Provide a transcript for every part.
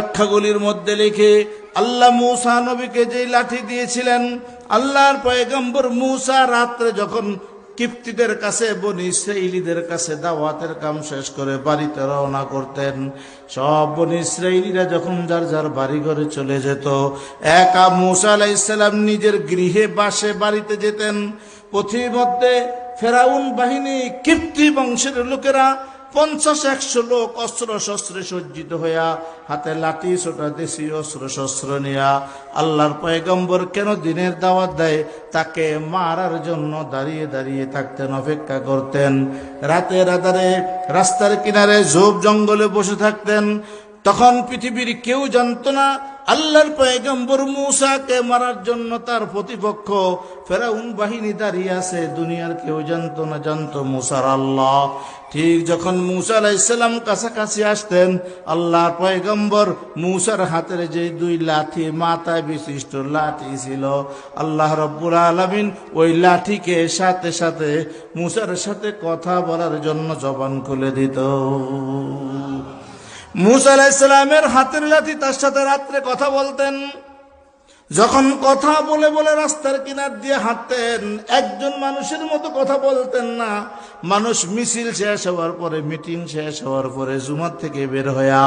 ব্যাখ্যাগুলির মধ্যে লিখে আল্লাহ মূসা নবীকে যে লাঠি দিয়েছিলেন, আল্লাহর পয়গম্বর মূসা রাত্রে যখন কিপ্তিদের কাছে, বনি ইসরাইলিদের কাছে দাওয়াতের কাম শেষ করে বাড়িতে রওনা করতেন, সব বনি ইসরাইলিরা যখন যার যার বাড়ি ঘরে চলে যেত, একা মূসা আলাইসাল্লাম নিজের গৃহে বাসে বাড়িতে যেতেন। পথিমধ্যে ফেরাউন বাহিনী কিপ্তি বংশের লোকেরা পঞ্চাশ, একশো লোক অস্ত্র শস্ত্রে সজ্জিত হইয়া হাতে লাঠি, ছোটা দেশি অস্ত্র শস্ত্র নিয়া আল্লাহর পয়গম্বর কেন দিনের দাওয়াত দেয়? তাকে মারার জন্য দাঁড়িয়ে দাঁড়িয়ে থাকতেন, অপেক্ষা করতেন। রাতে রাতারে রাস্তার কিনারে ঝোপ জঙ্গলে বসে থাকতেন। তখন পৃথিবীর কেউ জানত না আল্লাহর পয়গম্বর মূসাকে মারার জন্য তার প্রতিপক্ষ ফেরাউন বাহিনী দাঁড়িয়ে আছে। দুনিয়ার কেউ জানত না, জানতো মুসার আল্লাহ। ঠিক যখন মুসা আলাইসাল্লাম কাছাকাছি আসতেন, আল্লাহর পয়গম্বর মুসার হাতের যে দুই লাঠি মাথায় বিশিষ্ট লাঠি ছিল, আল্লাহ রব্বুল আলমিন ওই লাঠিকে সাথে সাথে মুসার সাথে কথা বলার জন্য জবান খুলে দিত। মুসা আলাইসালামের হাতের লাঠি তার সাথে রাত্রে কথা বলতেন। যখন কথা বলে বলে রাস্তার কিনার দিয়ে হাঁটতেন, একজন মানুষের মতো কথা বলতেন না। মানুষ মিছিল শেষ হওয়ার পরে, মিটিং শেষ হওয়ার পরে জুমার থেকে বের হইয়া,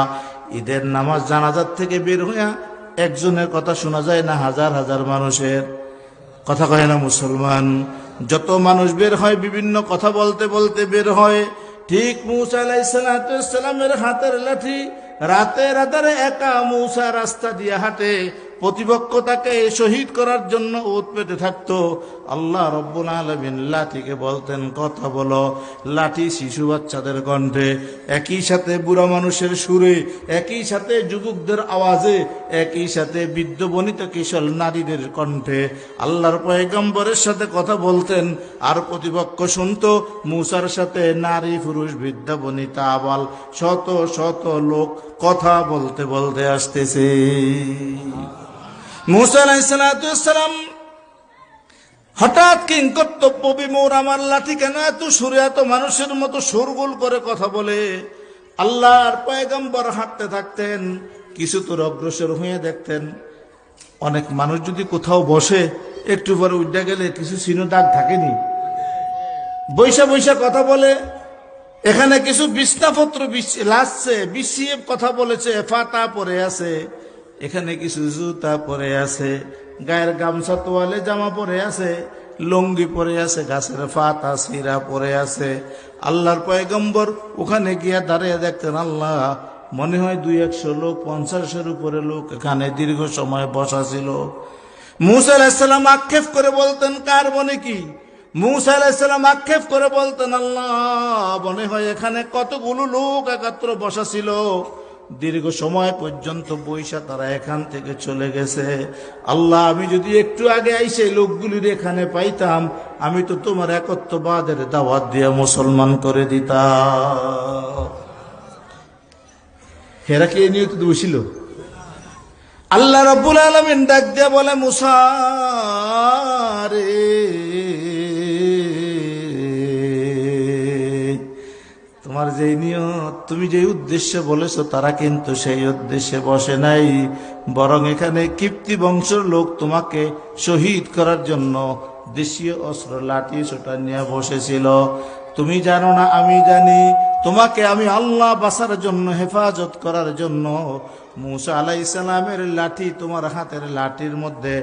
ঈদের নামাজ জানাজার থেকে বের হইয়া একজনের কথা শোনা যায় না, হাজার হাজার মানুষের। কথা কয় না মুসলমান, যত মানুষ বের হয়, বিভিন্ন কথা বলতে বলতে বের হয়। ঠিক মুসা হাতের লাঠি, রাতে রাতারে একা মূসা রাস্তা দিয়ে হাঁটে। প্রতিপক্ষ তাকে শহীদ করার জন্য ওত পেতে থাকতো। আল্লাহ রব্বুল আলমিন লাঠিকে বলতেন, কথা বলো। লাঠি শিশু বাচ্চাদের কণ্ঠে, একই সাথে বুড়া মানুষের সুরে, একই সাথে যুবকদের আওয়াজে, একই সাথে বৃদ্ধ বনিত কিশোর নারীদের কণ্ঠে। আল্লাহর পয়গম্বরের সাথে কথা বলতেন, আর প্রতিপক্ষ শুনতো, মুসার সাথে নারী পুরুষ বৃদ্ধা বনিতা আবাল, শত শত লোক কথা বলতে বলতে আসতেছে। মুসা হঠাৎ কিং কর্তব্য বিমোর আমার লাঠি কেন এত সুরে, এত মানুষের মতো সুরগুল করে কথা বলে? আল্লাহর পয়গম্বর হাঁটতে থাকতেন, কিছু তোর অগ্রসর হয়ে দেখতেন। অনেক মানুষ যদি কোথাও বসে, একটু পরে উঠে গেলে কিছু চিহ্ন দাগ থাকেনি। বৈশা বৈশা কথা বলে, এখানে কিছু বিছনাপত্র বিছ- লাচছে বিছিয়ে কথা বলেছে, ফাতা পরে আছে। এখানে কিছু জুতা পরে আছে, গায়ের গামছা তোয়ালে জামা পরে আছে, লঙ্গি পরে আছে, গাছের ফাতা সিরা পরে আছে। আল্লাহর পয়গম্বর ওখানে গিয়া দাঁড়িয়ে দেখতেন, আল্লাহ, মনে হয় দুই একশো লোক, পঞ্চাশের উপরে লোক এখানে দীর্ঘ সময় বসা ছিল। মুসা আক্ষেপ করে বলতেন, কার মনে কি? মুসা আক্ষেপ করে বলতেন, আল্লাহ, মনে হয় এখানে কতগুলো লোক একাত্র বসা ছিল। দীর্ঘ সময় পর্যন্ত বৈশা তারা এখান থেকে চলে গেছে। আল্লাহ, আমি যদি একটু আগে আইসে লোকগুলির এখানে পাইতাম, আমি তো তোমার একত্ববাদের দাওয়াত দিয়ে মুসলমান করে দিতাম। হেরা কি নিয়ে তো বসিল আল্লাহ রব্বুল আলমিন ডাক দিয়ে বলে মুসারে তোমার যে নিয়ত তুমি যে উদ্দেশ্যে বলেছ, তারা কিন্তু সেই উদ্দেশ্যে বসে নাই। বরং এখানে কীর্তি বংশের লোক তোমাকে শহীদ করার জন্য দেশীয় অস্ত্র, লাঠি সোটা নিয়ে বসেছিল। তুমি জানো না, আমি জানি তোমাকে আমি আল্লাহ বাসার জন্য হেফাজত করার জন্য মুসা আলাই সালামের লাঠি তোমার হাতের লাঠির মধ্যে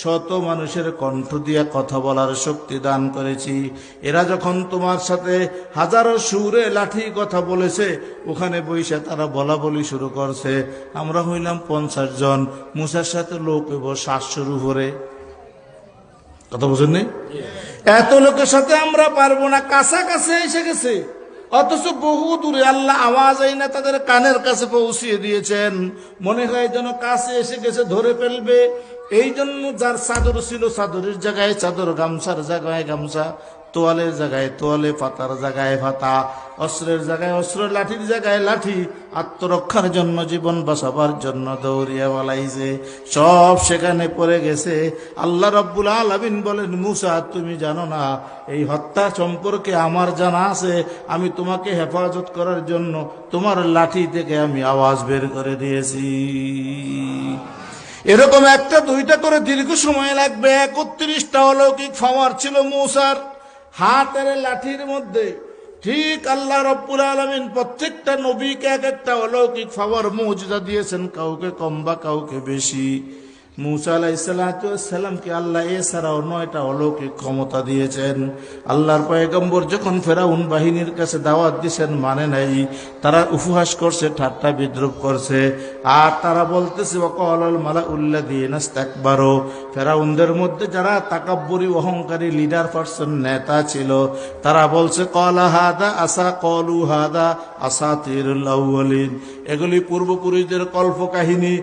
শত মানুষের কণ্ঠ দিয়ে কথা বলার শক্তি দান করেছি। এরা যখন তোমার সাথে হাজারো সুরে লাঠি কথা বলেছে ওখানে বইসে তারা বলা বলি শুরু করছে। আমরা হইলাম পঞ্চাশ জন মুসার সাথে লোক হইব সাতশোর উপরে। কথা বুঝেন নি? এত লোকের সাথে আমরা পারব না কাছাকাছি এসে গেছে। অথচ বহু দূরে আল্লাহ আওয়াজ আই না তাদের কানের কাছে পৌঁছিয়ে দিয়েছেন। মনে হয় যেন কাছে এসে গেছে, ধরে ফেলবে। এই জন্য যার চাদর ছিল চাদরের জায়গায়, চাদর গামছার জায়গায় গামছা। তোয়ালের জায়গায় তোয়ালে পাতার জায়গায় পাতা অস্ত্রের জায়গায় অস্ত্র লাঠির জায়গায় লাঠি, আত্মরক্ষার জন্য, জীবন বাঁচাবার জন্য দৌড়িয়া বলাইছে সব সেখানে পড়ে গেছে। আল্লাহ রব্বুল আলমিন বলেন, মুসা, তুমি জানো না, এই হত্যা সম্পর্কে আমার জানা আছে। আমি তোমাকে হেফাজত করার জন্য তোমার লাঠি থেকে আমি আওয়াজ বের করে দিয়েছি। এরকম একটা, দুইটা করে দীর্ঘ সময় লাগবে। একত্রিশটা অলৌকিক ফাওয়ার ছিল মৌসার। হাতের লাঠির মধ্যে। ঠিক আল্লাহ রব্বুল আলমিন প্রত্যেকটা নবীকে এক একটা অলৌকিক ফাওয়ার মৌজা দিয়েছেন, কাউকে কম বা কাউকে বেশি। মুসা আলাইসালামকে আল্লাহ এছাড়াও নয়টা অলৌকিক ক্ষমতা দিয়েছেন। আল্লাহর পয়গম্বর যখন ফেরাউন বাহিনীর কাছে দাওয়াত দিছেন মানে নাই, তারা উপহাস করছে, ঠাট্টা বিদ্রুপ করছে। আর তারা বলতেছে ওকল মালা উল্লা দিয়ে নাস্তাকবারও ফেরাউনদের মধ্যে যারা তাকাব্বরি, অহংকারী লিডার পার্সন, নেতা ছিল, তারা বলছে, কলা হাদা আসা, কলু হাদা আসা তিরুল্লাউলিন এগুলি পূর্বপুরুষদের কল্প কাহিনী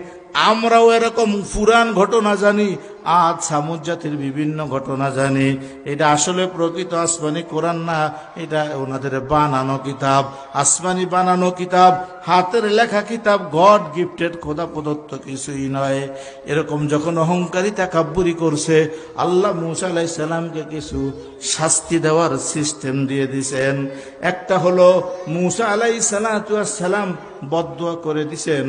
আমরাও এরকম পুরাণ ঘটনা জানি আজ সামুদ জাতির বিভিন্ন ঘটনা জানি। এটা আসলে প্রকৃত আসমানি কোরআন না, এটা ওনাদের বানানো কিতাব। আসমানি বানানো কিতাব, হাতের লেখা কিতাব, গড গিফটেড, খোদা প্রদত্ত কিছুই নয়। এরকম যখন অহংকারী তাকাব্বুরি করছে, আল্লাহ মুসা আলাই কিছু শাস্তি দেওয়ার সিস্টেম দিয়ে দিছেন। একটা হলো, মুসা আলাই সালাম বদুয়া করে দিছেন।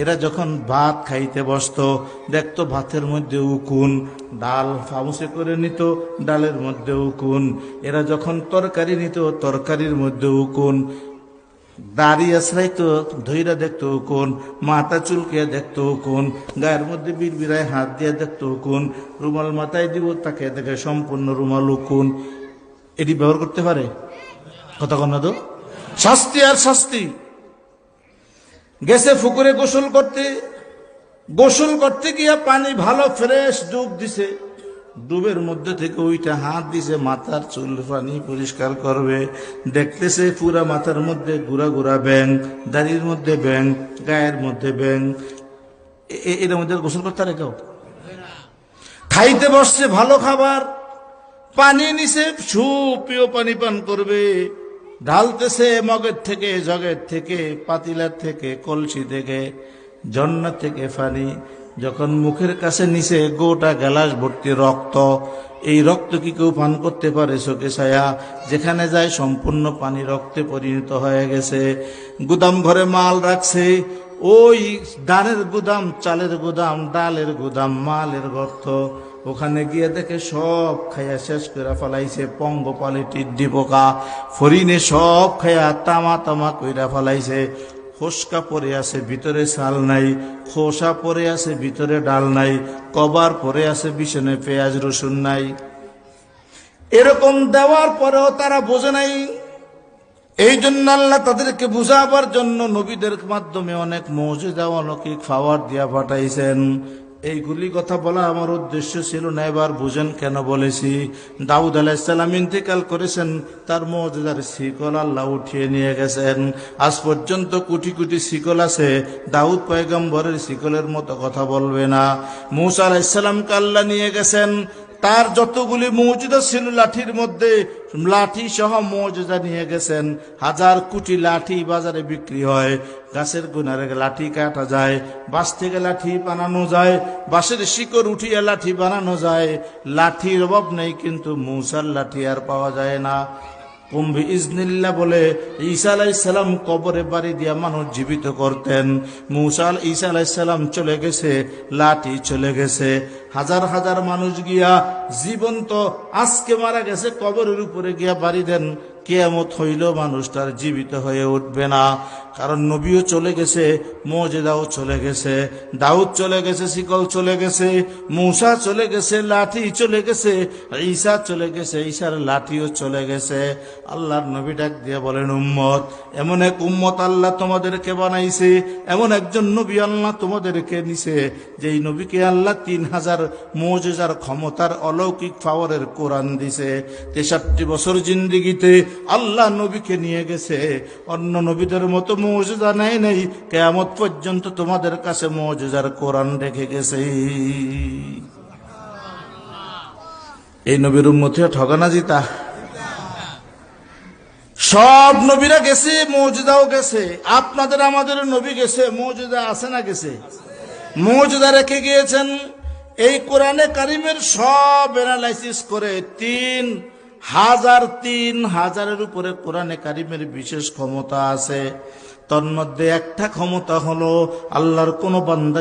এরা যখন ভাত খাইতে বসতো, দেখতো ভাতের মধ্যে উকুন ডাল ফামুসে করে নিত, ডালের মধ্যে উকুন এরা যখন তরকারি নিত, তরকারির মধ্যে উকুন দাড়ি আশ্রাইতো ধৈরা দেখতো কোন। মাথা চুলকে দেখতো কোন। গায়ের মধ্যে বিড়বিড়ায় হাত দিয়ে দেখতো কোন। রুমাল মাথায় দিব, তাকে দেখে সম্পূর্ণ রুমাল উকুন এটি ব্যবহার করতে পারে? কথা কন তো। শাস্তি আর শাস্তি। গেছে ফুকুরে গোসল করতে গোসল করতে গিয়া পানি ভালো, ফ্রেশ ডুব দিছে। ডুবের মধ্যে থেকে ওইটা হাত দিছে, মাথার চুল পানি পরিষ্কার করবে। দেখতেছে পুরা মাথার মধ্যে গুড়া গুড়া ব্যাং দাড়ির মধ্যে ব্যাং গায়ের মধ্যে ব্যাং এ- এ- এর মধ্যে গোসল করতে পারে কেউ? খাইতে বসছে, ভালো খাবার। পানি নিছে সুপ্রিয় পানি পান করবে। ঢালতেছে মগের থেকে, জগের থেকে, পাতিলার থেকে, কলসি থেকে। জন্নার থেকে পানি যখন মুখের কাছে নিচে গোটা গ্যালাস ভর্তি রক্ত, এই রক্ত কি কেউ পান করতে পারে চোখে ছায়া? যেখানে যায় সম্পূর্ণ পানি রক্তে পরিণত হয়ে গেছে। গুদাম ঘরে মাল রাখছে। ওই ধানের গুদাম, চালের গুদাম, ডালের গুদাম, মালের গর্ত। ওখানে গিয়ে দেখে সব খাইয়া শেষ করে ফেলাইছে পঙ্গপালে টিড্ডি পোকা ফরিনে সব খাইয়া তামা তামা কইরা ফেলাইছে। ফোসকা পরে আছে, ভিতরে চাল নাই, খোসা পরে আছে, ভিতরে ডাল নাই, কবার পরে আছে বিছনে পেঁয়াজ, রসুন নাই। এরকম দেওয়ার পরেও তারা বোঝে নাই। এই জন্য আল্লাহ তাদেরকে বুঝাবার জন্য নবীদের মাধ্যমে অনেক মৌজুদা অলৌকিক ফাওয়ার দিয়া পাঠাইছেন। এইগুলি কথা বলা আমার উদ্দেশ্য ছিল না, এবার বুঝেন কেন বলেছি। দাউদ আলাইসাল্লাম ইন্তেকাল করেছেন, তার মৌজুদার শিকল আল্লাহ উঠিয়ে নিয়ে গেছেন। আজ পর্যন্ত কোটি কোটি শিকল আছে, দাউদ পয়গম্বরের শিকলের মতো কথা বলবে না। মৌসা আলাইসাল্লামকে আল্লাহ নিয়ে গেছেন, তার যতগুলি মৌজুদা ছিল লাঠির মধ্যে, লাঠি সহ মৌজুদা নিয়ে গেছেন। হাজার কোটি লাঠি বাজারে বিক্রি হয়। গাছের গুনারে লাঠি কাটা যায়, বাঁশ থেকে লাঠি বানানো যায়, বাঁশের শিকড় উঠিয়ে লাঠি বানানো যায়। লাঠির অভাব নেই কিন্তু মৌসার লাঠি আর পাওয়া যায় না। কুম্ভি ইজনিল্লা বলে, ঈসা আলাইসাল্লাম কবরে বাড়ি দিয়া মানুষ জীবিত করতেন। মুসাল ঈসা আলাইসাল্লাম চলে গেছে, লাঠি চলে গেছে। হাজার হাজার মানুষ গিয়া জীবন্ত, আজকে মারা গেছে, কবরের উপরে গিয়া বাড়ি দেন। কেয়ামত হইল মানুষটার জীবিত হয়ে উঠবে না। কারণ নবীও চলে গেছে, মজেদাও চলে গেছে, দাউদ চলে গেছে, শিকল চলে গেছে, মূসা চলে গেছে, লাঠি চলে গেছে, ঈসা চলে গেছে, ঈশার লাঠিও চলে গেছে। আল্লাহর নবী ডাক দিয়ে বলেন, উম্মত, এমন এক উম্মত আল্লাহ তোমাদেরকে বানাইছে, এমন একজন নবী আল্লাহ তোমাদেরকে নিছে, যেই নবীকে আল্লাহ তিন হাজার মৌজেজার ক্ষমতার অলৌকিক পাওয়ারের কোরআন দিছে। তেষট্টি বছর জিন্দিগিতে আল্লাহ নবীকে নিয়ে গেছে, অন্য নবীদের মতো মৌজেজা নেয় নেই, কেয়ামত পর্যন্ত তোমাদের কাছে মৌজেজার কোরআন রেখে গেছে। এই নবীর উম্মতিও ঠগানা জিতা। সব নবীরা গেছে, মৌজুদাও গেছে। আপনাদের, আমাদের নবী গেছে, মৌজুদা আছে না গেছে? মৌজুদা রেখে গিয়েছেন। এই কোরআনে কারিমের সব অ্যানালাইসিস করে তিন হাজার, তিন হাজারের উপরে কোরআনে কারিমের বিশেষ ক্ষমতা আছে। তন্মধ্যে একটা ক্ষমতা হলো আল্লাহর কোনো বান্দা